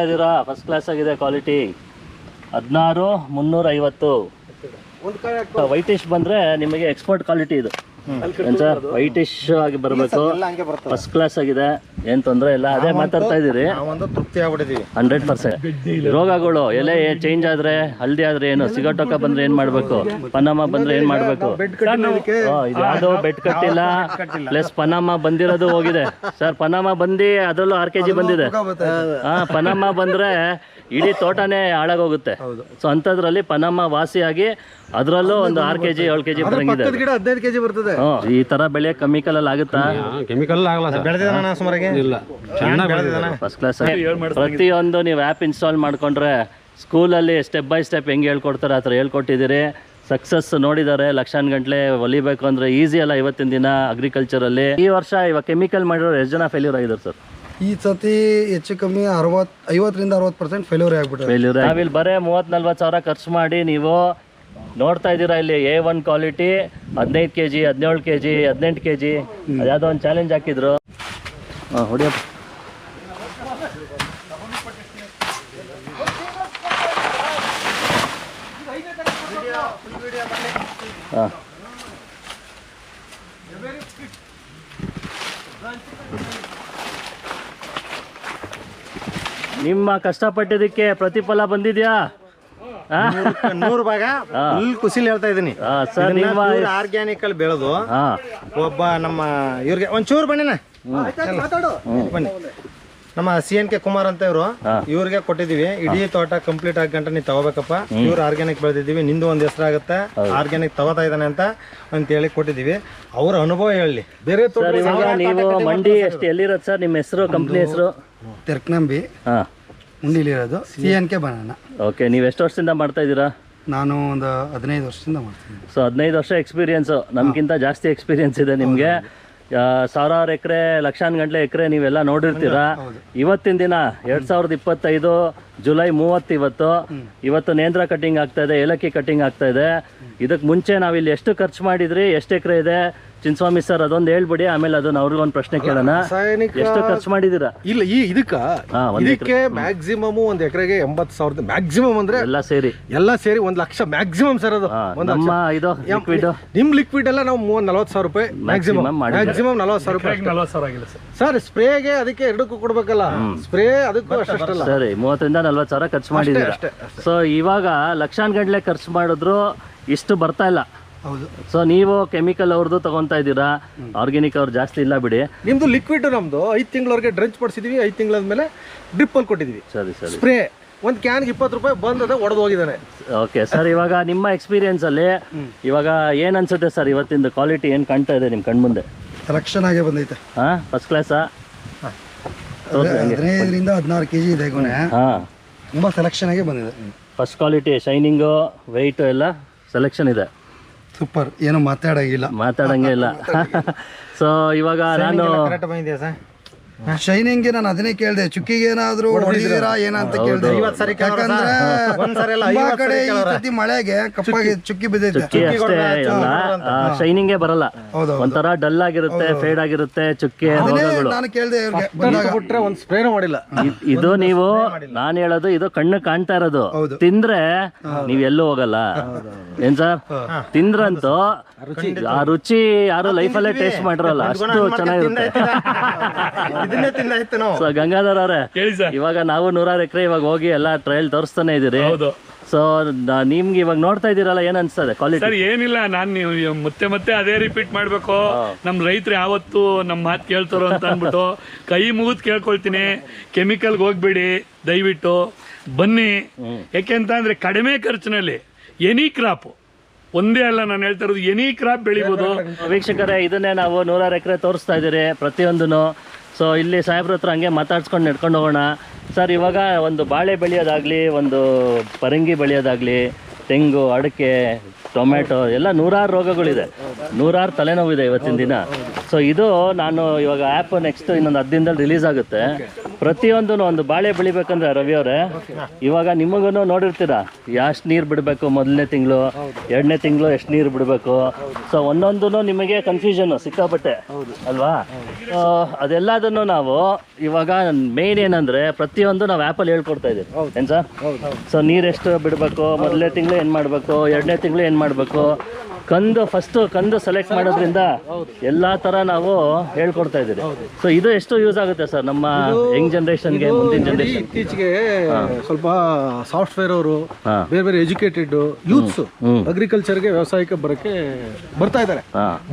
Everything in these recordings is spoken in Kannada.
ಇದ್ದೀರಾ? ಫಸ್ಟ್ ಕ್ಲಾಸ್ ಆಗಿದೆ ಕ್ವಾಲಿಟಿ ಹದಿನಾರು ಮುನ್ನೂರ ಐವತ್ತು ವೈಟಿಶ್ ಬಂದ್ರೆ ನಿಮಗೆ ಎಕ್ಸ್ಪೋರ್ಟ್ ಕ್ವಾಲಿಟಿ ಇದು. ವೈಟಿಶ್ ಆಗಿ ಬರಬೇಕು. ಫಸ್ಟ್ ಕ್ಲಾಸ್ ಆಗಿದೆ. ಏನ್ ತೊಂದರೆ ಇಲ್ಲ. ಅದೇ ಮಾತಾಡ್ತಾ ಇದೀರಿ ತೃಪ್ತಿ ಆಗ್ಬಿಟ್ಟಿದೀವಿ. Hundred percent. ರೋಗಗಳು ಎಲೆ ಚೇಂಜ್ ಆದ್ರೆ ಹಲ್ದಿ ಆದ್ರೆ ಏನು? ಸಿಗಟೋಕ ಬಂದ್ರೆ ಏನ್ ಮಾಡ್ಬೇಕು? ಪನಾಮ ಬಂದ್ರೆ ಏನ್ ಮಾಡ್ಬೇಕು? ಯಾವ್ದು ಬೆಡ್ ಕಟ್ಟಿಲ್ಲ. ಪ್ಲಸ್ ಪನಾಮ ಬಂದಿರೋದು ಹೋಗಿದೆ. ಸರ್ ಪನಾಮ ಬಂದಿ ಅದ್ರಲ್ಲೂ ಆರ್ ಕೆಜಿ ಬಂದಿದೆ. ಹಾ ಪನಾಮ ಬಂದ್ರೆ ಇಡೀ ತೋಟನೇ ಹಾಳಾಗೋಗುತ್ತೆ. ಸೊ ಅಂತದ್ರಲ್ಲಿ ಪನಾಮ ವಾಸಿಯಾಗಿ ಅದರಲ್ಲೂ ಒಂದು ಆರ್ ಕೆ ಜಿ ಏಳು ಕೆ ಜಿ ಬರಂಗಿದೆ. ಹದಿನೈದು ಕೆಜಿ ಬರ್ತದೆ. ಈ ತರ ಬೆಳೆ ಕೆಮಿಕಲ್ ಅಲ್ಲಿ ಆಗುತ್ತಾ? ಕೆಮಿಕಲ್ ಆಗಲ್ಲ ಸರ್. ಬೆಳೆದಿದ್ದಾನ ಸುಮಾರಿಗೆ? ಇಲ್ಲ. ಚೆನ್ನಾಗಿ ಬೆಳೆದಿದ್ದಾನ ಫಸ್ಟ್ ಕ್ಲಾಸ್ ಪ್ರತಿಯೊಂದು ನೀವು ಆ್ಯಪ್ ಇನ್ಸ್ಟಾಲ್ ಮಾಡ್ಕೊಂಡ್ರೆ ಸ್ಕೂಲಲ್ಲಿ ಸ್ಟೆಪ್ ಬೈ ಸ್ಟೆಪ್ ಹೆಂಗೆ ಹೇಳ್ಕೊಡ್ತಾರೆ ಆತರ ಥರ ಹೇಳ್ಕೊಟ್ಟಿದ್ದೀರಿ. ಸಕ್ಸಸ್ ನೋಡಿದ್ದಾರೆ. ಲಕ್ಷಾನ್ ಗಂಟ್ಲೆ ಒಲಿಬೇಕು ಅಂದ್ರೆ ಈಸಿ ಅಲ್ಲ ಇವತ್ತಿನ ದಿನ ಅಗ್ರಿಕಲ್ಚರಲ್ಲಿ ಈ ವರ್ಷ ಇವಾಗ ಕೆಮಿಕಲ್ ಮಾಡಿರೋರು ಎಷ್ಟು ಜನ ಫೇಲ್ಯೂರ್ ಆಗಿದ್ದಾರೆ ಸರ್? ಈ ಸತಿ ಹೆಚ್ಚು ಕಮ್ಮಿ ಅರವತ್ ಐವತ್ತರಿಂದ ಅರವತ್ತು ಪರ್ಸೆಂಟ್ ಫೇಲ್ಯೂರ್ ಆಗ್ಬಿಟ್ಟು ಫೇಲ್ಯೂರ್ ನಾವಿಲ್ಲಿ ಬರೇ ಮೂವತ್ತು ನಲ್ವತ್ತು ಸಾವಿರ ಖರ್ಚು ಮಾಡಿ ನೀವು ನೋಡ್ತಾ ಇದ್ದೀರಾ ಇಲ್ಲಿ ಎ ಒನ್ ಕ್ವಾಲಿಟಿ ಹದಿನೈದು ಕೆ ಜಿ ಹದಿನೇಳು ಕೆ ಜಿ ಹದಿನೆಂಟು ಕೆ ಜಿ ಯಾವುದೋ ಒಂದು ಚಾಲೆಂಜ್ ಹಾಕಿದ್ರು. ಹಾಂ ಹೊಡಿಯಪ್ಪ. ಹಾಂ. ನಿಮ್ಮ ಕಷ್ಟಪಟ್ಟಿದ್ದಕ್ಕೆ ಪ್ರತಿಫಲ ಬಂದಿದ್ಯಾ? ನೂರು ಭಾಗ ಫುಲ್ ಖುಷಿಲಿ ಹೇಳ್ತಾ ಇದೀನಿ. ಆರ್ಗ್ಯಾನಿಕ್ ಅಲ್ಲಿ ಬೆಳೆದು ಒಬ್ಬ ನಮ್ಮ ಇವ್ರಿಗೆ ಒಂಚೂರು ಬನ್ನಿನ. ಬನ್ನಿ. ನಮ್ಮ ಸಿ ಎನ್ ಕೆ ಕುಮಾರ್ ಅಂತ ಇವರು. ಇವ್ರಿಗೆ ಕೊಟ್ಟಿದೀವಿ ಇಡೀ ತೋಟ ಕಂಪ್ಲೀಟ್ ಆಗಂಟ ನೀವು ತಗೋಬೇಕಪ್ಪ. ಇವ್ರು ಆರ್ಗ್ಯಾನಿಕ್ ಬೆಳೆದಿದ್ದೀವಿ. ನಿಂದು ಒಂದ್ ಹೆಸರಾಗುತ್ತೆ ಆರ್ಗ್ಯಾನಿಕ್ ತಗೋತಾ ಇದ್ದಾನೆ ಅಂತ ಅಂತ ಹೇಳಿ ಕೊಟ್ಟಿದೀವಿ ಅವ್ರ ಅನುಭವ ಹೇಳಿ. ಬೇರೆ ಮಂಡಿ ಎಷ್ಟು ಎಲ್ಲಿರೋದು ಸರ್? ನಿಮ್ಮ ಹೆಸರು ಕಂಪ್ನಿ ಹೆಸರು? Terakanambi. ಉಂಡಿಲಿರೋದು C N K banana. Okay ನೀವು ಎಷ್ಟು ವರ್ಷದಿಂದ ಮಾಡ್ತಾ ಇದ್ದೀರಾ? ನಾನು ಒಂದು ಹದಿನೈದು ವರ್ಷದಿಂದ ಮಾಡ್ತೀನಿ ಸೊ ಹದಿನೈದು ವರ್ಷ ಎಕ್ಸ್ಪೀರಿಯನ್ಸು ನಮಗಿಂತ ಜಾಸ್ತಿ ಎಕ್ಸ್ಪೀರಿಯನ್ಸ್ ಇದೆ ನಿಮಗೆ. ಸಾವಿರಾರು ಎಕರೆ ಲಕ್ಷಾನ್ ಗಂಟ್ಲೆ ಎಕರೆ ನೀವೆಲ್ಲ ನೋಡಿರ್ತೀರಾ? ಇವತ್ತಿನ ದಿನ ಎರಡ್ ಸಾವಿರದ ಇಪ್ಪತ್ತೈದು ಜುಲೈ ಮೂವತ್ತು ಇವತ್ತು ಇವತ್ತು ನೇಂದ್ರ ಕಟಿಂಗ್ ಆಗ್ತಾ ಇದೆ ಏಲಕ್ಕಿ ಕಟಿಂಗ್ ಆಗ್ತಾ ಇದೆ. ಇದಕ್ಕೆ ಮುಂಚೆ ನಾವಿಲ್ಲಿ ಎಷ್ಟು ಖರ್ಚು ಮಾಡಿದ್ರಿ ಎಷ್ಟು ಎಕರೆ ಇದೆ ಚಿನ್ಸ್ವಾಮಿ ಸರ್ ಅದೊಂದು ಹೇಳ್ಬಿಡಿ ಆಮೇಲೆ ಅದನ್ನ ಅವ್ರಿಗೊಂದು ಪ್ರಶ್ನೆ ಕೇಳೋಣ. ರಾಸಾಯನಿಕ ಎಷ್ಟು ಖರ್ಚು ಮಾಡಿದೀರಾ? ಇಲ್ಲ ಈ ಇದಕ್ಕ ಹಾ, ಒಂದ್ ಇದಕ್ಕೆ ಮ್ಯಾಕ್ಸಿಮಮ್ ಒಂದ್ ಎಕರೆಗೆ ಎಂಬತ್ ಸಾವಿರದ ಮ್ಯಾಕ್ಸಿಮಮ್ ಅಂದ್ರೆ ಎಲ್ಲ ಸೇರಿ. ಎಲ್ಲ ಸೇರಿ ಒಂದ್ ಲಕ್ಷ ಮ್ಯಾಕ್ಸಿಮಮ್ ಸರ್ ಅದು. ಹಾ, ಒಂದ್ ನಮ್ಮ ಇದು ಲಿಕ್ವಿಡ್ ನಿಮ್ ಲಿಕ್ವಿಡ್ ಎಲ್ಲ ನಾವು ಮೂವತ್ ನಲ್ವತ್ತು ಸಾವಿರ ರೂಪಾಯಿ ಮ್ಯಾಕ್ಸಿಮಮ್ Maximum. ಮಾಡಿದ್ರೆ. ಮ್ಯಾಕ್ಸಿಮಮ್ ನಲ್ವತ್ತು ಸಾವಿರ ರೂಪಾಯಿ ಸರ್. ಸ್ಪ್ರೇಗೆ ಅದಕ್ಕೆ ಎರಡಕ್ಕೂ ಕೊಡ್ಬೇಕಲ್ಲ. ಸ್ಪ್ರೇ ಅದಕ್ಕೂ ಅಷ್ಟಲ್ಲ ಸರಿ ಮೂವತ್ತರಿಂದ ನಲ್ವತ್ತು ಸಾವಿರ ಖರ್ಚು ಮಾಡಿದ್ದೀರಾ ಸೊ ಇವಾಗ ಲಕ್ಷಾನ್ ಗಂಟ್ಲೆ ಖರ್ಚು ಮಾಡಿದ್ರು ಇಷ್ಟು ಬರ್ತಾ ಇಲ್ಲ. ಹೌದು. ಸೊ ನೀವು ಕೆಮಿಕಲ್ ಅವ್ರದ್ದು ತಗೊಂತಾ ಇದ್ದೀರಾ? ಆರ್ಗ್ಯಾನಿಕ್ ಅವ್ರು ಜಾಸ್ತಿ ಇಲ್ಲ ಬಿಡಿ. ನಿಮ್ದು ಲಿಕ್ವಿಡ್ ನಮ್ದು. ಐದು ತಿಂಗಳವರೆಗೆ ಡ್ರಂಚ್ ಪಡಿಸಿದೀವಿ ಐದು ತಿಂಗಳಾದ್ಮೇಲೆ ಡ್ರಿಪ್ ಅಲ್ಲಿ ಕೊಟ್ಟಿದೀವಿ. ಸರಿ ಸರಿ. ಸ್ಪ್ರೇ ಒಂದು ಕ್ಯಾನ್ಗೆ ಇಪ್ಪತ್ತು ರೂಪಾಯಿ ಬಂದದ ಒಡೆದು ಹೋಗಿದ್ದಾನೆ. ಓಕೆ ಸರ್ ಇವಾಗ ನಿಮ್ಮ ಎಕ್ಸ್ಪೀರಿಯನ್ಸ್ ಅಲ್ಲಿ ಇವಾಗ ಏನ್ ಅನ್ಸುತ್ತೆ ಸರ್ ಇವತ್ತಿನ ಕ್ವಾಲಿಟಿ ಏನ್ ಕಾಣ್ತಾ ಇದೆ ನಿಮ್ ಕಣ್ಮುಂದೆ? ಸೆಲೆಕ್ಷನ್ ಆಗೇ ಬಂದೈತೆ. ಹಾ ಫಸ್ಟ್ ಕ್ಲಾಸಾ ಹದಿನೈದರಿಂದ ಹದಿನಾರು ಕೆ ಜಿ ಇದೆ ಗೊನೆ ಹಾ. ತುಂಬ ಸೆಲೆಕ್ಷನ್ ಆಗೇ ಬಂದಿದೆ. ಫಸ್ಟ್ ಕ್ವಾಲಿಟಿ ಶೈನಿಂಗು ವೆಯ್ಟು ಎಲ್ಲ ಸೆಲೆಕ್ಷನ್ ಇದೆ. ಸೂಪರ್ ಏನು ಮಾತಾಡಂಗಿಲ್ಲ. ಮಾತಾಡಂಗೇ ಇಲ್ಲ. ಸೊ ಇವಾಗ ನಾನು ಕರೆಕ್ಟ್ ಬಂದಿದ್ಯಾ ಸರ್ ಶೈನಿಂಗ್ಗೆ ನಾನು ಅದನ್ನೇ ಕೇಳಿದೆ ಚುಕ್ಕಿಗೆ ಏನಾದ್ರು ಹೊಡೆದಿದ್ದೀರಾ ಏನಂತ ಕೇಳಿದೆ ಯಾಕಂದ್ರೆ ತುಂಬಾ ಕಡೆ ಈ. ಮಳೆಗೆ ಕಪ್ಪಾಗಿ ಚುಕ್ಕಿ ಬಿದ್ದೈತೆ ಶೈನಿಂಗೇ ಬರಲ್ಲ ಹೌದು ಒಂಥರ ಡಲ್ ಆಗಿರುತ್ತೆ ಫೇಡ್ ಆಗಿರುತ್ತೆ ಚುಕ್ಕೆ ನಾನು ಕೇಳಿದೆ ಬಿಟ್ರೆ ಒಂದ್ ಸ್ಪ್ರೇನು ಮಾಡಿಲ್ಲ ಇದು ನೀವು ನಾನು ಹೇಳೋದು ಇದು ಕಣ್ಣು ಕಾಣ್ತಾ ಇರೋದು ತಿಂದ್ರೆ ನೀವ್ ಎಲ್ಲೂ ಹೋಗಲ್ಲ ಏನ್ ಸರ್ ತಿಂದ್ರಂತೂ ಆ ರುಚಿ ಯಾರು ಲೈಫಲ್ಲೇ ಟೇಸ್ಟ್ ಮಾಡಿರಲ್ಲ ಅಷ್ಟು ಚೆನ್ನಾಗಿರುತ್ತೆ ಇದನ್ನೇ ತಿಂದಾಯ್ತು ನಾವು. ಸೊ ಗಂಗಾಧರ್ ಅವರೇ ಇವಾಗ ನಾವು ನೂರಾರು ಎಕರೆ ಇವಾಗ ಹೋಗಿ ಎಲ್ಲ ಟ್ರಯಲ್ ತೋರಿಸ್ತಾನೆ ಇದೀರಿ ಸೊ ನಿಮ್ಗೆ ಇವಾಗ ನೋಡ್ತಾ ಇದೀರಲ್ಲ ಏನ್ ಅನ್ಸ್ತದೆ ಕ್ವಾಲಿಟಿ ಸರ್ ಏನಿಲ್ಲ ನಾನು ನೀವು ಮತ್ತೆ ಮತ್ತೆ ಅದೇ ರಿಪೀಟ್ ಮಾಡ್ಬೇಕು. ನಮ್ ರೈತರು ಯಾವತ್ತು ನಮ್ಮ ಮಾತು ಕೇಳ್ತಾರೋ ಅಂತ ಅಂದ್ಬಿಟ್ಟು ಕೈ ಮುಗಿದ್ ಕೇಳ್ಕೊಳ್ತೀನಿ. ಕೆಮಿಕಲ್ಗೆ ಹೋಗ್ಬೇಡಿ ದಯವಿಟ್ಟು. ಬನ್ನಿ. ಯಾಕೆಂತಂದ್ರೆ ಕಡಿಮೆ ಖರ್ಚಿನಲ್ಲಿ ಎನಿ ಕ್ರಾಪ್ ಒಂದೇ ಅಲ್ಲ ನಾನು ಹೇಳ್ತಾ ಇರೋದು ಎನಿ ಕ್ರಾಪ್ ಬೆಳಿಬೋದು. ವೀಕ್ಷಕರೇ ಇದನ್ನೇ ನಾವು ನೂರಾರು ಎಕರೆ ತೋರಿಸ್ತಾ ಇದ್ದೀರಿ. ಪ್ರತಿಯೊಂದೂ ಸೊ ಇಲ್ಲಿ ಸಾಹೇಬ್ರ ಹತ್ರ ಹಂಗೆ ಮಾತಾಡ್ಸ್ಕೊಂಡು ನಡ್ಕೊಂಡು ಹೋಗೋಣ. ಸರ್ ಇವಾಗ ಒಂದು ಬಾಳೆ ಬೆಳೆಯೋದಾಗ್ಲಿ, ಒಂದು ಪರಂಗಿ ಬೆಳೆಯೋದಾಗ್ಲಿ, ತೆಂಗು, ಅಡಿಕೆ ಟೊಮೆಟೊ ಎಲ್ಲ ನೂರಾರು ರೋಗಗಳಿದೆ. ನೂರಾರು ತಲೆನೋವಿದೆ ಇವತ್ತಿನ ದಿನ. ಸೊ ಇದು ನಾನು ಇವಾಗ ಆ್ಯಪ್ ನೆಕ್ಸ್ಟ್ ಇನ್ನೊಂದು ಹತ್ತು ದಿನದಲ್ಲಿ ರಿಲೀಸ್ ಆಗುತ್ತೆ. ಪ್ರತಿಯೊಂದು ಒಂದು ಬಾಳೆ ಬೆಳಿಬೇಕಂದ್ರೆ ರವಿ ಅವರೇ, ಇವಾಗ ನಿಮಗೂ ನೋಡಿರ್ತೀರಾ, ಎಷ್ಟು ನೀರು ಬಿಡಬೇಕು ಮೊದಲನೇ ತಿಂಗಳು, ಎರಡನೇ ತಿಂಗಳು ಎಷ್ಟು ನೀರು ಬಿಡಬೇಕು. ಸೊ ಒಂದೊಂದು ನಿಮಗೆ ಕನ್ಫ್ಯೂಷನ್ ಸಿಕ್ಕಾಪಟ್ಟೆ, ಅಲ್ವಾ? ಅದೆಲ್ಲದನ್ನು ನಾವು ಇವಾಗ ಮೇನ್ ಏನಂದ್ರೆ ಪ್ರತಿಯೊಂದು ನಾವು ಆ್ಯಪಲ್ಲಿ ಹೇಳ್ಕೊಡ್ತಾ ಇದ್ದೀವಿ ಏನು ಸರ್? ಸೊ ನೀರು ಎಷ್ಟು ಬಿಡಬೇಕು, ಮೊದಲನೇ ತಿಂಗಳು ಏನು ಮಾಡಬೇಕು, ಎರಡನೇ ತಿಂಗಳು ಏನು ಮಾಡಬೇಕು? ಕಂದು ಫಸ್ಟ್ ಕಂದು ಸೆಲೆಕ್ಟ್ ಮಾಡೋದ್ರಿಂದ ಎಲ್ಲಾ ತರ ನಾವು ಹೇಳ್ಕೊಡ್ತಾ ಇದ್ದೀರಿ. ಸೊ ಇದು ಎಷ್ಟು ಯೂಸ್ ಆಗುತ್ತೆ ಸರ್ ನಮ್ಮ ಯಂಗ್ ಜನರೇಷನ್ಗೆ ಮುಂದಿನ ಜನರೇಷನ್ ಇತ್ತೀಚೆಗೆ ಸ್ವಲ್ಪ ಸಾಫ್ಟ್ವೇರ್ ಅವರು ಬೇರೆ ಬೇರೆ ಎಜುಕೇಟೆಡ್ ಯೂತ್ಸ್ ಅಗ್ರಿಕಲ್ಚರ್ಗೆ ವ್ಯವಸಾಯಕ್ಕೆ ಬರಕ್ಕೆ ಬರ್ತಾ ಇದ್ದಾರೆ.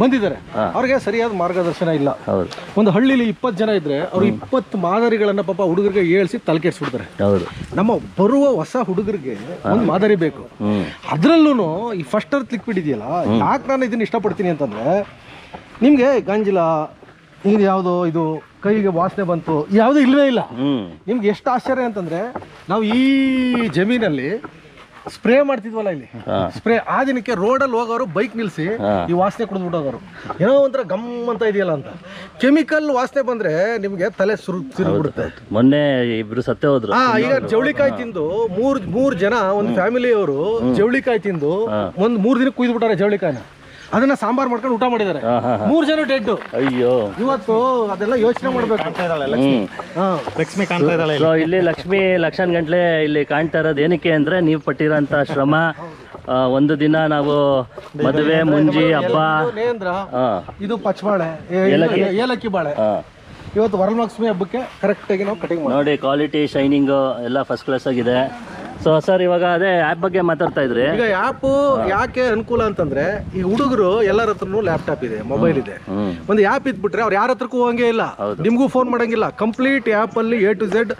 ಬಂದಿದ್ದಾರೆ. ಅವ್ರಿಗೆ ಸರಿಯಾದ ಮಾರ್ಗದರ್ಶನ ಇಲ್ಲ. ಒಂದು ಹಳ್ಳಿಲಿ ಇಪ್ಪತ್ತು ಜನ ಇದ್ರೆ ಅವ್ರು ಇಪ್ಪತ್ತು ಮಾದರಿಗಳನ್ನ ಪಾಪ ಹುಡುಗರಿಗೆ ಹೇಳ್ಸಿ ತಲೆ ಕೆಡ್ಸ್ಬಿಡ್ತಾರೆ ಹೌದು. ನಮ್ಮ ಬರುವ ಹೊಸ ಹುಡುಗರಿಗೆ ಒಂದು ಮಾದರಿ ಬೇಕು. ಅದ್ರಲ್ಲೂ ಈ ಫಸ್ಟ್ ಅರ್ತ್ ಲಿಕ್ವಿಡ್ ಇದೆಯಲ್ಲ ಯಾಕೆ ನಾನು ಇದನ್ನ ಇಷ್ಟಪಡ್ತೀನಿ ಅಂತಂದ್ರೆ ನಿಮಗೆ ಗಂಜಿಲ ಇದು ಯಾವುದೋ ಇದು ಕೈಗೆ ವಾಸನೆ ಬಂತು ಯಾವುದು ಇಲ್ಲವೇ ಇಲ್ಲ. ನಿಮ್ಗೆ ಎಷ್ಟು ಆಶ್ಚರ್ಯ ಅಂತಂದ್ರೆ ನಾವು ಈ ಜಮೀನಲ್ಲಿ ಸ್ಪ್ರೇ ಮಾಡ್ತಿದ್ವಲ್ಲ ಇಲ್ಲಿ. ಸ್ಪ್ರೇ ಆ ದಿನಕ್ಕೆ ರೋಡಲ್ಲಿ ಹೋಗೋರು ಬೈಕ್ ನಿಲ್ಸಿ ಈ ವಾಸನೆ ಕುಡಿದು ಹೋಗೋರು ಏನೋ ಒಂಥರ ಗಮ್ ಅಂತ ಇದೆಯಲ್ಲ ಅಂತ. ಕೆಮಿಕಲ್ ವಾಸನೆ ಬಂದ್ರೆ ನಿಮ್ಗೆ ತಲೆ ಸುರು ತಿರುಗ್ಬಿಡುತ್ತೆ ಮೊನ್ನೆ ಇಬ್ರು ಸತ್ತೇ ಹೋದ್ರು. ಹಾ ಈಗ ಜವಳಿಕಾಯಿ ತಿಂದು ಮೂರ್ ಮೂರ್ ಜನ ಒಂದು ಫ್ಯಾಮಿಲಿಯವರು ಜವಳಿಕಾಯಿ ತಿಂದು ಒಂದ್ ಮೂರ್ ದಿನ ಕುಯ್ದು ಜವಳಿಕಾಯಿನ. ಅದನ್ನ ಸಾಂಬಾರ್ ಮಾಡ್ಕೊಂಡು ಊಟ ಮಾಡಿದ್ದಾರೆ. ಮೂರ್ ಜನ ಡೆಡ್ ಅಯ್ಯೋ. ಇವತ್ತು ಅದೆಲ್ಲ ಯೋಚನೆ ಮಾಡ್ಬೇಕು. ಲಕ್ಷ್ಮಿ. ಕಾಣ್ತಾ ಇದ್ದಾಳೆ ಇಲ್ಲಿ. ಲಕ್ಷ್ಮಿ ಲಕ್ಷಾನ್ ಗಂಟ್ಲೆ ಇಲ್ಲಿ ಕಾಣ್ತಾ ಇರೋದು ಏನಕ್ಕೆ ಅಂದ್ರೆ ನೀವು ಪಟ್ಟಿರೋಂಥ ಶ್ರಮ ಆ, ಒಂದು ದಿನ ನಾವು ಮದುವೆ ಮುಂಜಿ ಹಬ್ಬ. ಇದು ನೇಂದ್ರ ಹಾ. ಇದು ಪಚ್ಚಬಾಳೆ ಏ- ಏಲಕ್ಕಿ. ಏಲಕ್ಕಿ ಬಾಳೆ. ಇವತ್ತು ವರಲಕ್ಷ್ಮಿ ಹಬ್ಬಕ್ಕೆ ಕರೆಕ್ಟ್ ಆಗಿ ನಾವು ಕಟಿಂಗ್ ಮಾಡಿ ನೋಡಿ ಕ್ವಾಲಿಟಿ ಶೈನಿಂಗು ಎಲ್ಲ ಫಸ್ಟ್ ಕ್ಲಾಸ್ ಆಗಿದೆ. ಸೊ ಸರ್ ಇವಾಗ ಅದೇ ಆ್ಯಪ್ ಬಗ್ಗೆ ಮಾತಾಡ್ತಾ ಇದ್ರಿ. ಈಗ ಆ್ಯಪ್ ಯಾಕೆ ಅನುಕೂಲ ಅಂತಂದ್ರೆ ಈ ಹುಡುಗರು ಎಲ್ಲರ ಹತ್ರನೂ ಲ್ಯಾಪ್ಟಾಪ್ ಇದೆ ಮೊಬೈಲ್ ಇದೆ. ಒಂದು ಆ್ಯಪ್ ಇದ್ಬಿಟ್ರೆ ಅವ್ರು ಯಾರ ಹತ್ರಕ್ಕೂ ಹೋಗಂಗೆ ಇಲ್ಲ. ನಿಮಗೂ ಫೋನ್ ಮಾಡಂಗಿಲ್ಲ. ಕಂಪ್ಲೀಟ್ ಆ್ಯಪಲ್ಲಿ ಎ ಟು ಝೆಡ್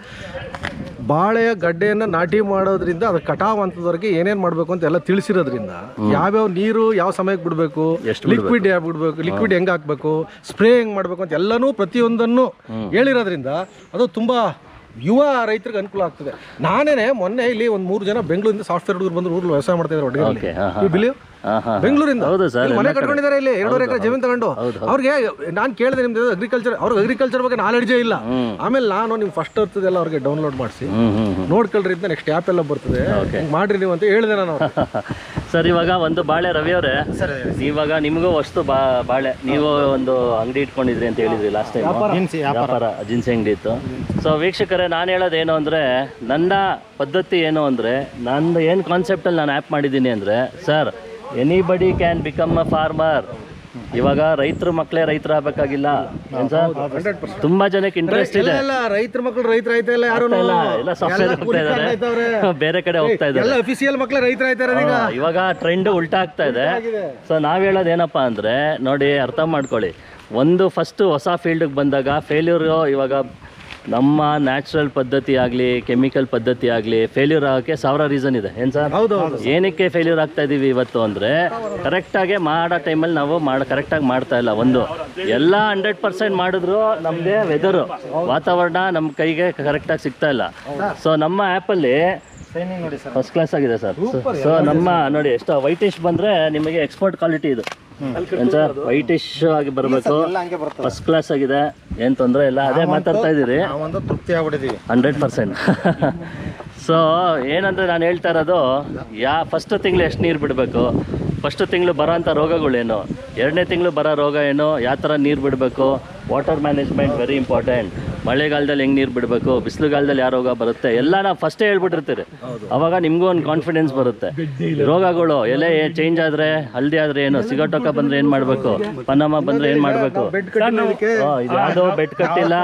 ಬಾಳೆಯ ಗಡ್ಡೆಯನ್ನು ನಾಟಿ ಮಾಡೋದ್ರಿಂದ ಅದು ಕಟಾವ್ ಅಂತದವರೆಗೆ ಏನೇನು ಮಾಡಬೇಕು ಅಂತ ಎಲ್ಲ ತಿಳಿಸಿರೋದ್ರಿಂದ ಯಾವ್ಯಾವ ನೀರು ಯಾವ ಸಮಯಕ್ಕೆ ಬಿಡಬೇಕು ಲಿಕ್ವಿಡ್ ಯಾವ ಬಿಡಬೇಕು ಲಿಕ್ವಿಡ್ ಹೆಂಗೆ ಹಾಕಬೇಕು ಸ್ಪ್ರೇ ಹೆಂಗೆ ಮಾಡಬೇಕು ಅಂತ ಎಲ್ಲನೂ ಪ್ರತಿಯೊಂದನ್ನು ಹೇಳಿರೋದ್ರಿಂದ ಅದು ತುಂಬ ಯುವ ರೈತರಿಗೆ ಅನುಕೂಲ ಆಗ್ತದೆ. ನಾನೇನೆ ಮೊನ್ನೆ ಇಲ್ಲಿ ಒಂದು ಮೂರು ಜನ ಬೆಂಗಳೂರಿಂದ ಸಾಫ್ಟ್ವೇರ್ ಹುಡುಗರು ಬಂದು ಊರಲ್ಲಿ ವ್ಯವಸಾಯ ಮಾಡ್ತಾ ಇದ್ದಾರೆ ಒಟ್ಟಿಗೆ. ಬಿಲಿವ್ ಬೆಂಗಳೂರಿಂದ. ಹೌದು ಸರ್ ಇಲ್ಲಿ ಮನೆ ಕಟ್ಕೊಂಡಿದ್ದಾರೆ ಇಲ್ಲಿ ಎರಡೂವರೆ ಎಕರೆ ಜಮೀನು ತಗೊಂಡು. ಅವ್ರಿಗೆ ನಾನು ಕೇಳಿದೆ ನಿಮ್ದು ಅಗ್ರಿಕಲ್ಚರ್ ಅವ್ರಿಗೆ ಅಗ್ರಿಕಲ್ಚರ್ ಬಗ್ಗೆ ನಾಲೆಡ್ಜೇ ಇಲ್ಲ. ಆಮೇಲೆ ನಾನು ನಿಮ್ ಫಸ್ಟ್ ಇರ್ತದೆಲ್ಲ ಅವ್ರಿಗೆ ಡೌನ್ಲೋಡ್ ಮಾಡಿಸಿ. ನೋಡ್ಕೊಳ್ರಿ ಅಂತ ನೆಕ್ಸ್ಟ್ ಆ್ಯಪ್ ಎಲ್ಲ ಬರ್ತದೆ. ಹಿಂಗ್ ಮಾಡ್ರಿ ನೀವು ಅಂತ ಹೇಳಿದೆ ನಾನು ಅವ್ರಿಗೆ. ಸರ್ ಇವಾಗ ಒಂದು ಬಾಳೆ ರವಿ ಅವರೇ. ಇವಾಗ ನಿಮಗೂ ವಸ್ತು ಬಾ ಬಾಳೆ ನೀವು ಒಂದು ಅಂಗಡಿ ಇಟ್ಕೊಂಡಿದ್ರಿ ಅಂತ ಹೇಳಿದ್ರಿ ಲಾಸ್ಟ್ ಟೈಮ್ ವ್ಯಾಪಾರ. ಜಿನ್ಸಿ ಅಂಗಡಿ ಇತ್ತು. ಸೊ ವೀಕ್ಷಕರೇ ನಾನು ಹೇಳೋದೇನು ಅಂದರೆ ನನ್ನ ಪದ್ಧತಿ ಏನು ಅಂದರೆ ನಂದು ಏನು ಕಾನ್ಸೆಪ್ಟಲ್ಲಿ ನಾನು ಆ್ಯಪ್ ಮಾಡಿದ್ದೀನಿ ಅಂದರೆ sir anybody can become a farmer ಇವಾಗ ರೈತರು ಮಕ್ಕಳೇ ರೈತರ ಆಗಬೇಕಾಗಿಲ್ಲ. ತುಂಬಾ ಜನಕ್ಕೆ ಇಂಟ್ರೆಸ್ಟ್ ಇದೆ. ರೈತರ ಮಕ್ಕಳು ರೈತರ ಆಯ್ತಾ ಇಲ್ಲ ಯಾರು ಇಲ್ಲ. ಎಲ್ಲ ಸಾಫ್ಟ್ವೇರ್ ಹೋಗ್ತಾ ಇದ್ದಾರೆ ಬೇರೆ ಕಡೆ ಹೋಗ್ತಾ ಇದ್ದಾರೆ ಎಲ್ಲ ಅಫಿಸಿಯಲ್ ಮಕ್ಕಳೇ ರೈತರ ಇವಾಗ ಟ್ರೆಂಡ್ ಉಲ್ಟಾ ಆಗ್ತಾ ಇದೆ. ಸೊ ನಾವ್ ಹೇಳೋದು ಏನಪ್ಪಾ ಅಂದ್ರೆ ನೋಡಿ ಅರ್ಥ ಮಾಡ್ಕೊಳ್ಳಿ. ಒಂದು ಫಸ್ಟ್ ಹೊಸ ಫೀಲ್ಡ್ಗೆ ಬಂದಾಗ ಫೇಲ್ಯೂರ್ ಇವಾಗ ನಮ್ಮ ನ್ಯಾಚುರಲ್ ಪದ್ಧತಿ ಆಗಲಿ ಕೆಮಿಕಲ್ ಪದ್ಧತಿ ಆಗಲಿ ಫೇಲ್ಯೂರ್ ಆಗೋಕ್ಕೆ ಸಾವಿರ ರೀಸನ್ ಇದೆ. ಏನು ಸರ್? ಹೌದು ಏನಕ್ಕೆ ಫೇಲ್ಯೂರ್ ಆಗ್ತಾ ಇದ್ದೀವಿ ಇವತ್ತು ಅಂದರೆ ಕರೆಕ್ಟಾಗಿ ಮಾಡೋ ಟೈಮಲ್ಲಿ ನಾವು ಮಾಡ ಕರೆಕ್ಟಾಗಿ ಮಾಡ್ತಾ ಇಲ್ಲ. ಒಂದು ಎಲ್ಲ ಹಂಡ್ರೆಡ್ ಪರ್ಸೆಂಟ್ ಮಾಡಿದ್ರು ನಮಗೆ ವೆದರು ವಾತಾವರಣ ನಮ್ಮ ಕೈಗೆ ಕರೆಕ್ಟಾಗಿ ಸಿಗ್ತಾ ಇಲ್ಲ. ಸೊ ನಮ್ಮ ಆ್ಯಪಲ್ಲಿ ಫಸ್ಟ್ ಕ್ಲಾಸ್ ಆಗಿದೆ ಸರ್. ಸೊ ನಮ್ಮ ನೋಡಿ ಎಷ್ಟು ವೈಟಿಶ್ ಬಂದರೆ ನಿಮಗೆ ಎಕ್ಸ್ಪೋರ್ಟ್ ಕ್ವಾಲಿಟಿ ಇದು. ವೈಟಿಶ್ ಆಗಿ ಬರಬೇಕು. ಫಸ್ಟ್ ಕ್ಲಾಸ್ ಆಗಿದೆ. ಏನ್ ತೊಂದರೆ ಇಲ್ಲ. ಅದೇ ಮಾತಾಡ್ತಾ ನಾವೊಂದು ತೃಪ್ತಿ ಆಗ್ಬಿಟ್ಟಿದೀವಿ. Hundred percent. ಸೊ ಏನಂದ್ರೆ ನಾನು ಹೇಳ್ತಾ ಇರೋದು ಯಾ ಫಸ್ಟ್ ತಿಂಗಳು ಎಷ್ಟು ನೀರು ಬಿಡಬೇಕು? ಫಸ್ಟ್ ತಿಂಗಳು ಬರೋ ಅಂಥ ರೋಗಗಳೇನು? ಎರಡನೇ ತಿಂಗಳು ಬರೋ ರೋಗ ಏನು? ಯಾವ ಥರ ನೀರು ಬಿಡಬೇಕು? ವಾಟರ್ ಮ್ಯಾನೇಜ್ಮೆಂಟ್ ವೆರಿ ಇಂಪಾರ್ಟೆಂಟ್ ಮಳೆಗಾಲದಲ್ಲಿ ಹೆಂಗೆ ನೀರು ಬಿಡಬೇಕು ಬಿಸಿಲುಗಾಲದಲ್ಲಿ ಯಾವ ರೋಗ ಬರುತ್ತೆ ಎಲ್ಲ ನಾವು ಫಸ್ಟೇ ಹೇಳ್ಬಿಟ್ಟಿರ್ತೀರಿ. ಅವಾಗ ನಿಮಗೂ ಒಂದು ಕಾನ್ಫಿಡೆನ್ಸ್ ಬರುತ್ತೆ. ರೋಗಗಳು ಎಲೆ ಚೇಂಜ್ ಆದರೆ ಹಲ್ದಿ ಆದರೆ ಏನು ಸಿಗಟೋಕ ಬಂದರೆ ಏನು ಮಾಡಬೇಕು ಪನಾಮ ಬಂದರೆ ಏನು ಮಾಡಬೇಕು? ಯಾವುದೋ ಬೆಡ್ ಕಟ್ಟಿಲ್ಲ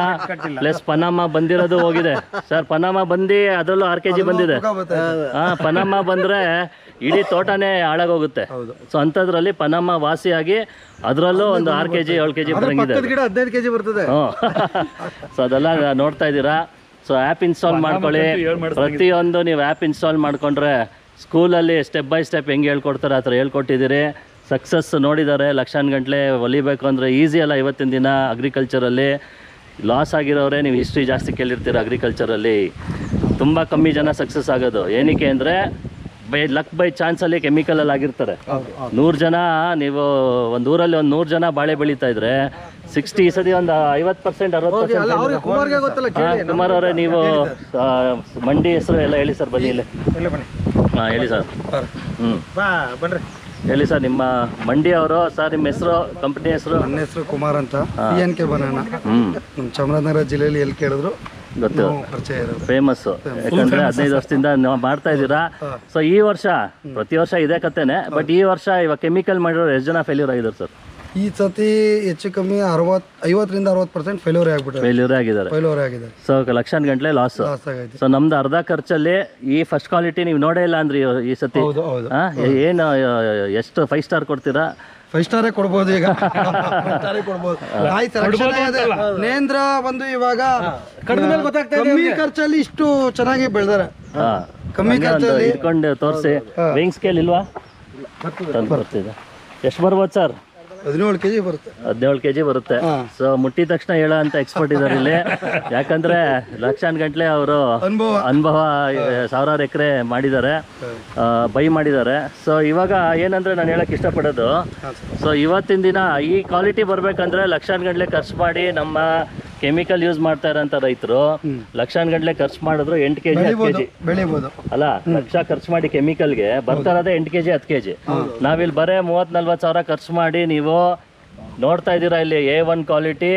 ಪ್ಲಸ್ ಪನಾಮ ಬಂದಿರೋದು ಹೋಗಿದೆ. ಸರ್ ಪನಾಮ ಬಂದು ಅದರಲ್ಲೂ ಆರ್ ಕೆ ಜಿ ಬಂದಿದೆ. ಹಾ ಪನಾಮ ಬಂದ್ರೆ ಇಡೀ ತೋಟನೇ ಹಾಳಾಗೋಗುತ್ತೆ. ಸೊ ಅಂಥದ್ರಲ್ಲಿ ಪನಾಮ ವಾಸಿಯಾಗಿ ಅದರಲ್ಲೂ ಒಂದು ಆರ್ ಕೆ ಜಿ ಏಳು ಕೆ ಜಿ ಬರಂಗಿದೆ. ಕೆಜಿ ಸೊ ಅದೆಲ್ಲ ನೋಡ್ತಾ ಇದ್ದೀರಾ? ಸೊ ಆ್ಯಪ್ ಇನ್ಸ್ಟಾಲ್ ಮಾಡ್ಕೊಳ್ಳಿ. ಪ್ರತಿಯೊಂದು ನೀವು ಆ್ಯಪ್ ಇನ್ಸ್ಟಾಲ್ ಮಾಡ್ಕೊಂಡ್ರೆ ಸ್ಕೂಲಲ್ಲಿ ಸ್ಟೆಪ್ ಬೈ ಸ್ಟೆಪ್ ಹೆಂಗೆ ಹೇಳ್ಕೊಡ್ತಾರೆ ಆ ಥರ ಹೇಳ್ಕೊಟ್ಟಿದ್ದೀರಿ. ಸಕ್ಸಸ್ ನೋಡಿದ್ದಾರೆ. ಲಕ್ಷಾನ್ ಗಂಟ್ಲೆ ಒಲಿಬೇಕು ಅಂದರೆ ಈಸಿ ಅಲ್ಲ ಇವತ್ತಿನ ದಿನ ಅಗ್ರಿಕಲ್ಚರಲ್ಲಿ ಲಾಸ್ ಆಗಿರೋರೆ ನೀವು ಹಿಸ್ಟ್ರಿ ಜಾಸ್ತಿ ಕೇಳಿರ್ತೀರ ಅಗ್ರಿಕಲ್ಚರಲ್ಲಿ ತುಂಬ ಕಮ್ಮಿ ಜನ ಸಕ್ಸಸ್ ಆಗೋದು. ಏನಕ್ಕೆ ಅಂದರೆ ಬೈ ಲಕ್ ಬೈ ಕೆಮಿಕಲ್ ಕೆಮಿಕಲಲ್ಲಿ ಆಗಿರ್ತಾರೆ. ನೂರು ಜನ ನೀವು ಒಂದು ಊರಲ್ಲಿ ಒಂದು ನೂರು ಜನ ಬಾಳೆ ಬೆಳೀತಾ ಇದ್ರೆ ಸಿಕ್ಸ್ಟಿ ಈ ಸತಿ ಒಂದು ಐವತ್ತು ಪರ್ಸೆಂಟ್ ಅರವತ್ತು ಅಲ್ಲ ಕುಮಾರ್ ಅವರೇ ನೀವು ಮಂಡಿ ಹೆಸರು ಎಲ್ಲ ಹೇಳಿ ಸರ್ ಬನ್ನಿ ಇಲ್ಲಿ. ಹಾಂ ಹೇಳಿ ಸರ್. ಹ್ಞೂ ಬನ್ರಿ. ಹೇಳಿ ಸರ್ ನಿಮ್ಮ ಮಂಡಿ ಅವರು ಸರ್ ನಿಮ್ಮ ಹೆಸರು ಕಂಪ್ನಿ ಹೆಸರು? ನನ್ನ ಹೆಸರು ಕುಮಾರ್ ಅಂತ. N K banana. ಹ್ಞೂ ನಮ್ಮ ಚಾಮರಾಜನಗರ ಜಿಲ್ಲೆಯಲ್ಲಿ ಎಲ್ಲಿ ಕೇಳಿದ್ರು ಗೊತ್ತು. ನಾವು ಪರಿಚಯ ಇರೋದು. ಫೇಮಸ್ ಯಾಕಂದ್ರೆ ಹದಿನೈದು ವರ್ಷದಿಂದ ನಾವು ಮಾಡ್ತಾ ಇದ್ದೀರಾ? ಸೊ ಈ ವರ್ಷ ಪ್ರತಿ ವರ್ಷ ಇದೇ ಕತೆನೆ ಬಟ್ ಈ ವರ್ಷ ಇವಾಗ ಕೆಮಿಕಲ್ ಮಾಡಿರೋ ಎಷ್ಟು ಜನ ಫೇಲ್ಯೂರ್ ಆಗಿದ್ದಾರೆ ಸರ್? ಈ ಸತಿ ಹೆಚ್ಚು ಕಮ್ಮಿ ಅರವತ್ ಐವತ್ತರಿಂದ ಅರವತ್ತು ಪರ್ಸೆಂಟ್ ಫೇಲ್ಯೂರ್ ಆಗ್ಬಿಟ್ಟು ಫೇಲ್ಯೂರ್ ಆಗಿದ್ದಾರೆ. ಫೇಲ್ಯೂರ್ ಆಗಿದೆ. ಸೊ ಲಕ್ಷಾನ್ ಗಂಟ್ಲೆ ಲಾಸ್ ಲಾಸ್ ಆಗೈತೆ. ಸೊ ನಮ್ದು ಅರ್ಧ ಖರ್ಚಲ್ಲಿ ಈ ಫಸ್ಟ್ ಕ್ವಾಲಿಟಿ ನೀವು ನೋಡೇ ಇಲ್ಲ ಅಂದ್ರೆ ಈ ಸತಿ. ಏನು ಎಷ್ಟು ಫೈವ್ ಸ್ಟಾರ್ ಕೊಡ್ತೀರಾ? ಫೈವ್ ಸ್ಟಾರೇ ಕೊಡ್ಬೋದು ಈಗ. ಸ್ಟಾರೇ ಕೊಡ್ಬೋದು. ಸೆಲೆಕ್ಷನ್ ನೇಂದ್ರ ಬಂದು ಇವಾಗ ಕಡಿಮೆ ಮೇಲೆ ಗೊತ್ತಾಗ್ತಾ ಇದೆ ಕಮ್ಮಿ ಖರ್ಚಲ್ಲಿ ಇಷ್ಟು ಚೆನ್ನಾಗಿ ಬೆಳೆದಾರೆ. ಕಮ್ಮಿ ಖರ್ಚಲ್ಲಿ ಇಟ್ಕೊಂಡು ತೋರಿಸಿ. ವಿಂಗ್ ಸ್ಕೇಲ್ ಇಲ್ವಾ? ಬರ್ತಿದೆ. ಎಷ್ಟು ಬರ್ಬೋದು ಸರ್? ಹದಿನೇಳು ಕೆಜಿ ಬರುತ್ತೆ. ಹದಿನೇಳು ಕೆ ಜಿ ಬರುತ್ತೆ ಸೊ ಮುಟ್ಟಿದ ತಕ್ಷಣ ಹೇಳೋ ಅಂತ ಎಕ್ಸ್ಪರ್ಟ್ ಇದಾರೆ ಇಲ್ಲಿ. ಯಾಕಂದ್ರೆ ಲಕ್ಷಾನ್ ಗಂಟ್ಲೆ ಅವರು ಅನುಭವ. ಸಾವಿರಾರು ಎಕರೆ ಮಾಡಿದ್ದಾರೆ. ಬೈ ಮಾಡಿದ್ದಾರೆ. ಸೊ ಇವಾಗ ಏನಂದ್ರೆ ನಾನು ಹೇಳಕ್ ಇಷ್ಟಪಡೋದು. ಸೊ ಇವತ್ತಿನ ದಿನ ಈ ಕ್ವಾಲಿಟಿ ಬರ್ಬೇಕಂದ್ರೆ ಲಕ್ಷಾನ್ ಗಂಟ್ಲೆ ಖರ್ಚು ಮಾಡಿ ನಮ್ಮ ಕೆಮಿಕಲ್ ಯೂಸ್ ಮಾಡ್ತಾ ಇರೋಂಥ ರೈತರು ಲಕ್ಷಾನ್ ಗಂಟ್ಲೆ ಖರ್ಚು ಮಾಡಿದ್ರು ಎಂಟು ಕೆಜಿ ಹತ್ತು ಕೆಜಿ. ಬೆಳಿಬಹುದು ಅಲ್ಲ ಲಕ್ಷ ಖರ್ಚು ಮಾಡಿ ಕೆಮಿಕಲ್ಗೆ ಬರ್ತಾ ಇರೋದೇ ಎಂಟು ಕೆಜಿ ಹತ್ತು ಕೆಜಿ. ನಾವಿಲ್ಲಿ ಬರೇ ಮೂವತ್ ನಲ್ವತ್ ಸಾವಿರ ಖರ್ಚು ಮಾಡಿ ನೀವು ನೋಡ್ತಾ ಇದ್ದೀರಾ ಇಲ್ಲಿ ಎ ಒನ್ ಕ್ವಾಲಿಟಿ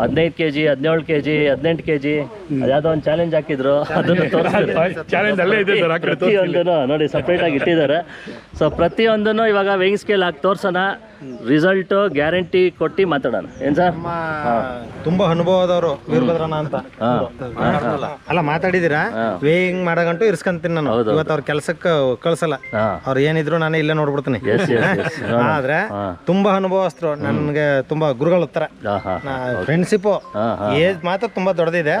ಹದಿನೈದು ಕೆ ಜಿ ಹದಿನೇಳು ಕೆ ಜಿ ಹದಿನೆಂಟು ಕೆ ಜಿ ಅದ್ಯಾವುದೋ ಒಂದು ಚಾಲೆಂಜ್ ಹಾಕಿದ್ರು. ಅದನ್ನು ತೋರಿಸ್ತೀನಿ. ಚಾಲೆಂಜ್ ಅಲ್ಲೇ ಇದೆ ಸರ್ ಪ್ರತಿಯೊಂದನ್ನು ನೋಡಿ ಸಪ್ರೇಟ್ ಆಗಿ ಇಟ್ಟಿದ್ದಾರೆ. ಸೊ ಪ್ರತಿಯೊಂದನ್ನು ಇವಾಗ ವೇಯಿಂಗ್ ಸ್ಕೇಲ್ ಹಾಕಿ ತೋರ್ಸೋಣ. ರಿಸಲ್ಟು ಗ್ಯಾರಂಟಿ ಕೊಟ್ಟು ಮಾತಾಡೋಣ. ಏನ್ ಸರ್? ತುಂಬಾ ಅನುಭವದವರು ವೀರಭದ್ರನ ಅಂತ. ಅಲ್ಲ ಮಾತಾಡಿದೀರಾ? ವೇಯಿಂಗ್ ಮಾಡಗಂಟು ಇರ್ಸ್ಕೊಂತೀನಿ ನಾನು. ಇವತ್ತು ಅವ್ರ ಕೆಲಸಕ್ಕೆ ಕಳ್ಸಲ್ಲ. ಅವ್ರು ಏನಿದ್ರು ನಾನೇ ಇಲ್ಲೇ ನೋಡ್ಬಿಡ್ತೀನಿ. ಆದ್ರೆ ತುಂಬಾ ಅನುಭವಸ್ಥರು ನನ್ಗೆ ತುಂಬಾ ಗುರುಗಳ ಉತ್ತರ ಫ್ರೆಂಡ್ಶಿಪ್ ಏಜ್ ಮಾತ್ರ ತುಂಬಾ ದೊಡ್ಡದಿದೆ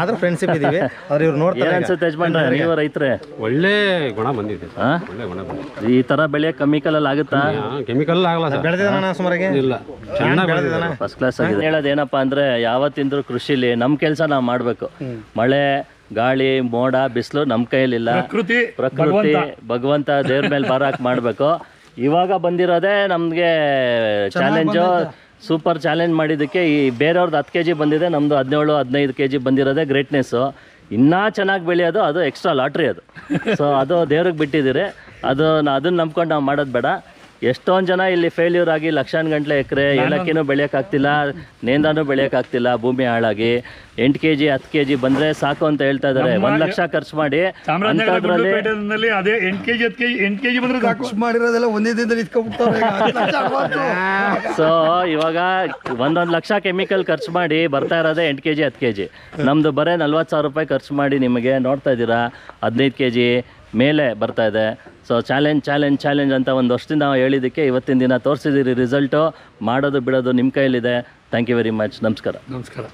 ಆದ್ರೂ ಫ್ರೆಂಡ್ಶಿಪ್ ಇದೀವಿ. ಅವ್ರು ಇವ್ರು ನೋಡ್ತಾರೆ ಅನ್ಸುತ್ತೆ ಯಜಮಾನ್ರೆ ನೀವು ರೈತರೆ? ಒಳ್ಳೆ ಗುಣ ಬಂದಿದೆ. ಒಳ್ಳೆ ಗುಣ ಬಂದಿದೆ. ಈ ತರ ಬೆಳೆ ಕೆಮಿಕಲಲ್ಲಿ ಆಗುತ್ತಾ? ಕೆಮಿಕಲ್ ಆಗಲ್ಲ ಸರ್. ಬೆಳೆದಿದ್ದಾನ ಸುಮಾರಿಗೆ? ಇಲ್ಲ. ಚೆನ್ನಾಗಿ ಫಸ್ಟ್ ಕ್ಲಾಸ್ ಆಗಿದೆ. ಹೇಳೋದೇನಪ್ಪ ಅಂದ್ರೆ ಯಾವತ್ತಿಂದ್ರೂ ಕೃಷಿಲಿ ನಮ್ಮ ಕೆಲಸ ನಾವು ಮಾಡಬೇಕು. ಮಳೆ ಗಾಳಿ ಮೋಡ ಬಿಸಿಲು ನಮ್ಮ ಕೈಯಲ್ಲಿಲ್ಲ ಪ್ರಕೃತಿ ಭಗವಂತ. ದೇವ್ರ ಮೇಲೆ ಬಾರಾಕ್ ಮಾಡಬೇಕು. ಇವಾಗ ಬಂದಿರೋದೇ ನಮಗೆ ಚಾಲೆಂಜು ಸೂಪರ್ ಚಾಲೆಂಜ್ ಮಾಡಿದ್ದಕ್ಕೆ ಈ ಬೇರೆಯವ್ರದ್ದು ಹತ್ತು ಕೆ ಜಿ ಬಂದಿದೆ ನಮ್ಮದು ಹದಿನೇಳು ಹದಿನೈದು ಕೆ ಜಿ ಬಂದಿರೋದೇ ಗ್ರೇಟ್ನೆಸ್ಸು ಇನ್ನೂ ಚೆನ್ನಾಗಿ ಬೆಳೆಯೋದು ಅದು ಎಕ್ಸ್ಟ್ರಾ ಲಾಟ್ರಿ ಅದು. ಸೊ ಅದು ದೇವ್ರಿಗೆ ಬಿಟ್ಟಿದ್ದೀರಿ. ಅದು ಅದನ್ನ ನಂಬ್ಕೊಂಡು ನಾವು ಮಾಡೋದು ಬೇಡ. ಎಷ್ಟೊಂದು ಜನ ಇಲ್ಲಿ ಫೇಲ್ಯೂರ್ ಆಗಿ ಲಕ್ಷಾನ್ ಗಂಟ್ಲೆ ಎಕರೆ ಏಲಕ್ಕಿನೂ ಬೆಳೆಯೋಕ್ಕಾಗ್ತಿಲ್ಲ ನೇಂದಾನು ಬೆಳೆಯೋಕ್ಕಾಗ್ತಿಲ್ಲ ಭೂಮಿ ಹಾಳಾಗಿ. ಎಂಟು ಕೆ ಜಿ ಹತ್ತು ಕೆ ಜಿ ಬಂದರೆ ಸಾಕು ಅಂತ ಹೇಳ್ತಾ ಇದ್ದಾರೆ ಒಂದು ಲಕ್ಷ ಖರ್ಚು ಮಾಡಿ ಅದೇ ಎಂಟು ಕೆಜಿ ಹತ್ತು ಕೆಜಿ ಎಂಟು ಕೆಜಿ ಬಂದ್ರೆ ಸಾಕು. ಖರ್ಚು ಮಾಡಿರೋದೆಲ್ಲ ಒಂದೇ ದಿನದಲ್ಲಿ ಸೊ ಇವಾಗ ಒಂದೊಂದು ಲಕ್ಷ ಕೆಮಿಕಲ್ ಖರ್ಚು ಮಾಡಿ ಬರ್ತಾ ಇರೋದೇ ಎಂಟು ಕೆ ಜಿ ಹತ್ತು ಕೆ ಜಿ ನಮ್ಮದು ಬರೀ ನಲ್ವತ್ತು ಸಾವಿರ ರೂಪಾಯಿ ಖರ್ಚು ಮಾಡಿ ನಿಮಗೆ ನೋಡ್ತಾ ಇದ್ದೀರಾ. ಹದಿನೈದು ಕೆ ಜಿ ಮೇಲೆ ಬರ್ತಾ ಇದೆ. ಸೊ ಚಾಲೆಂಜ್ ಚಾಲೆಂಜ್ ಚಾಲೆಂಜ್ ಅಂತ ಒಂದು ವರ್ಷದಿಂದ ನಾವು ಹೇಳಿದ್ದಕ್ಕೆ ಇವತ್ತಿನ ದಿನ ತೋರಿಸಿದ್ದೀರಿ ರಿಸಲ್ಟು ಮಾಡೋದು, ಬಿಡೋದು ನಿಮ್ಮ ಕೈಯಲ್ಲಿದೆ. ಥ್ಯಾಂಕ್ ಯು ವೆರಿ ಮಚ್ ನಮಸ್ಕಾರ. ನಮಸ್ಕಾರ.